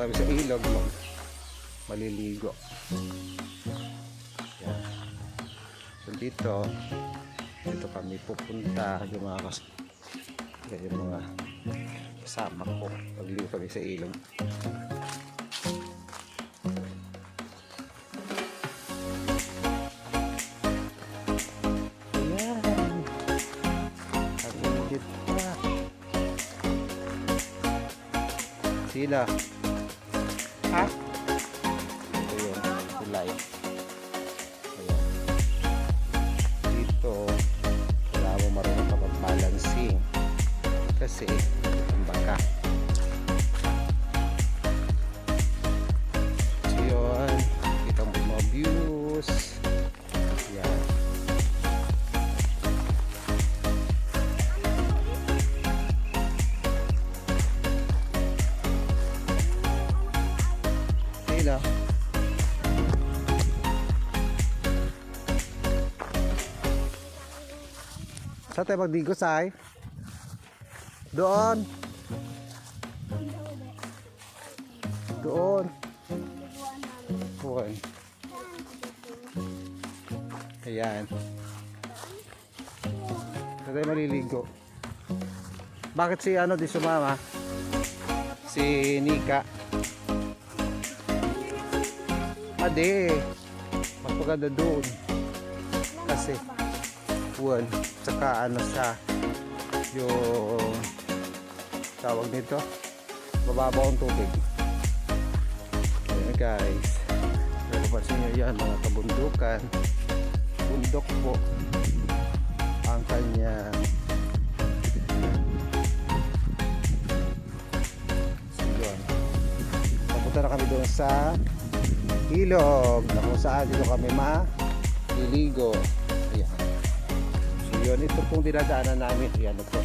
kami sa ilog mag maliligo. Yan. So dito, dito kami pupunta yung mga kas yung mga kasama ko pagligo kami sa ilog. Sila. Ha? Ito yun. Yun. Ayan. Dito, wala mo marunong ka mag-balancing. Kasi, ang baka. Sila. Sa tayo magdigo, Sai? Doon. Doon. Doon. Ayan. Sa tayo maliligo. Bakit si ano di sumama? Si Nika. Ade. Mas maganda doon. Kasi well, saka ano sa yung tawag nito mababaw ang tubig. Ayan guys. Napapansin nyo yan mga kabundukan. Bundok po ang kanyang papunta na kami doon sa ilog na kung saan dito kami maliligo ayan So yun, ito pong dinadaanan namin, yan ito.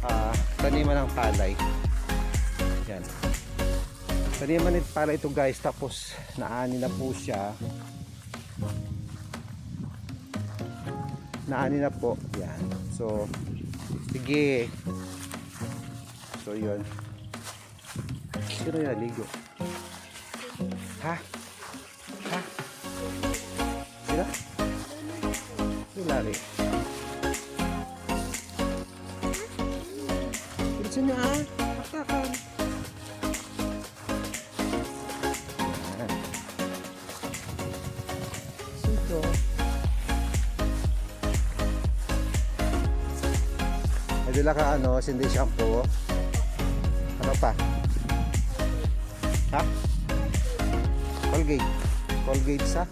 Ah, taniman ng palay. Yan. Taniman ng palay ito guys, tapos naani na po siya. Naani na po, yan. So, sige. So yun. Sino naligo? Ha? Rin. Bilisan nyo ah. Dala ka ano, sindi shampoo. Ano pa? Ha? Colgate. Colgate sa?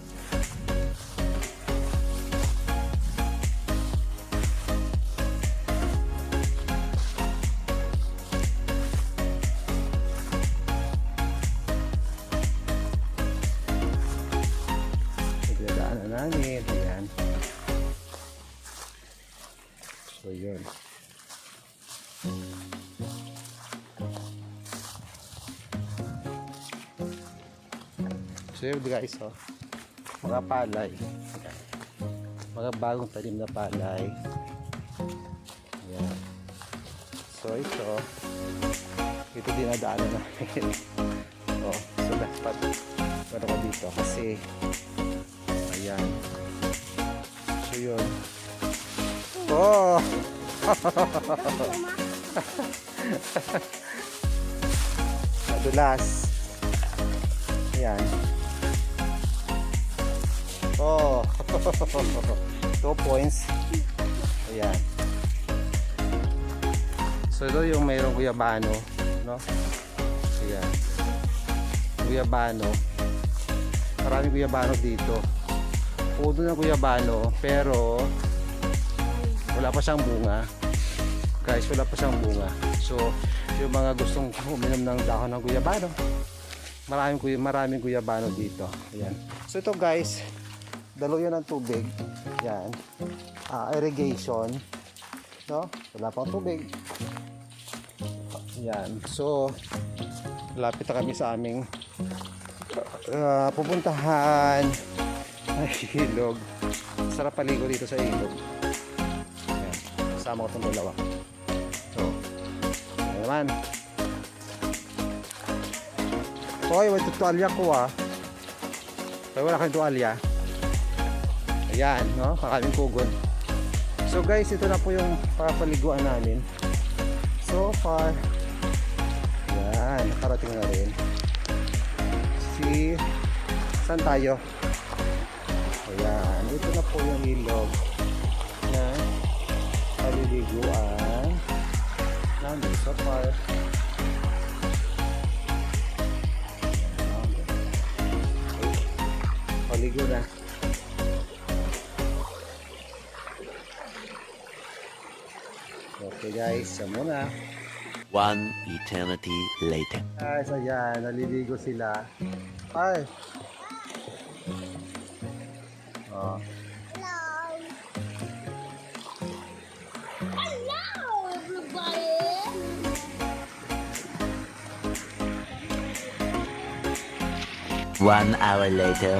So, guys, oh. Mga palay. Mga bagong tanim na palay. Ayan. So, ito. Ito dinadaanan namin. oh, so, dapat ano ka dito kasi Ayan. So yun. Oh! Madulas. Ayan. Oh! Two points. Ayan. So ito yung mayroong guyabano. No? Ayan. Guyabano. Maraming guyabano dito puno ng guyabano pero wala pa siyang bunga guys, wala pa siyang bunga. So, yung mga gustong uminom ng dahon ng guyabano, maraming, maraming guyabano dito. Ayan. So, ito guys, dalo yan ng tubig. Yan. Ah, irrigation. No? Wala pang tubig. Yan. So, lapit na kami sa aming ah, pupuntahan ay ilog. Sarap paligo dito sa ilog. Ayan. Kasama ko itong dalawa. So, ayan naman. Hoy, wala ito tuwalya ko ah. Hoy, wala kang tuwalya. Ayan, no? Maraming kugon. So guys, ito na po yung papaliguan namin. So far, yan, nakarating na rin. Si, saan tayo? Ayan, ito na po yung ilog na paliliguan namin so far. Paligo na. Okay guys, so muna. One eternity later. Guys, ayan, naliligo sila. Ay! Oh. Hello, everybody. One hour later.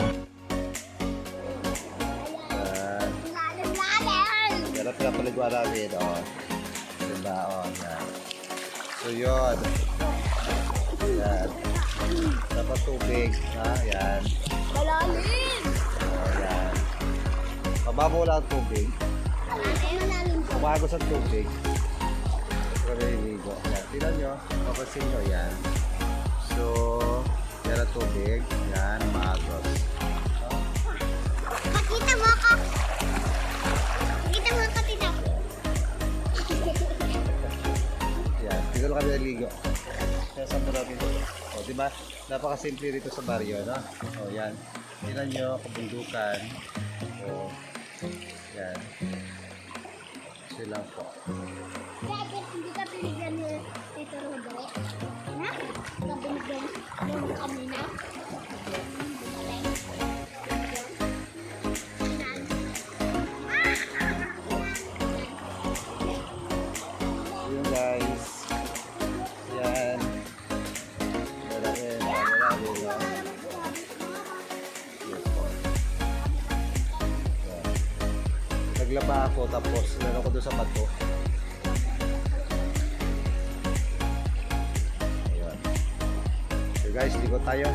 Ayan. Yan ang pinapaliguan namin. Oh. Diba? Oh, yan. So, yun. Yan. Dapat tubig. Ha? Yan. Malalim. Oh, yan. Mababaw lang ang tubig. Umagos ang tubig. Nililigo. Yan. Tingnan nyo. Papansin nyo. Yan. So, yan ang tubig. Yan. Umagos. Kaya ito? O, di ba? Napakasimple dito sa baryo, no? O, yan. Tingnan nyo, kabundukan. O, yan. Silang po. Bakit hindi ka binigyan ni Tito Rodo? Ha? Ka binigyan mo kanina? Ako, tapos meron ko doon sa bato. Ayan. So guys, ligo tayo.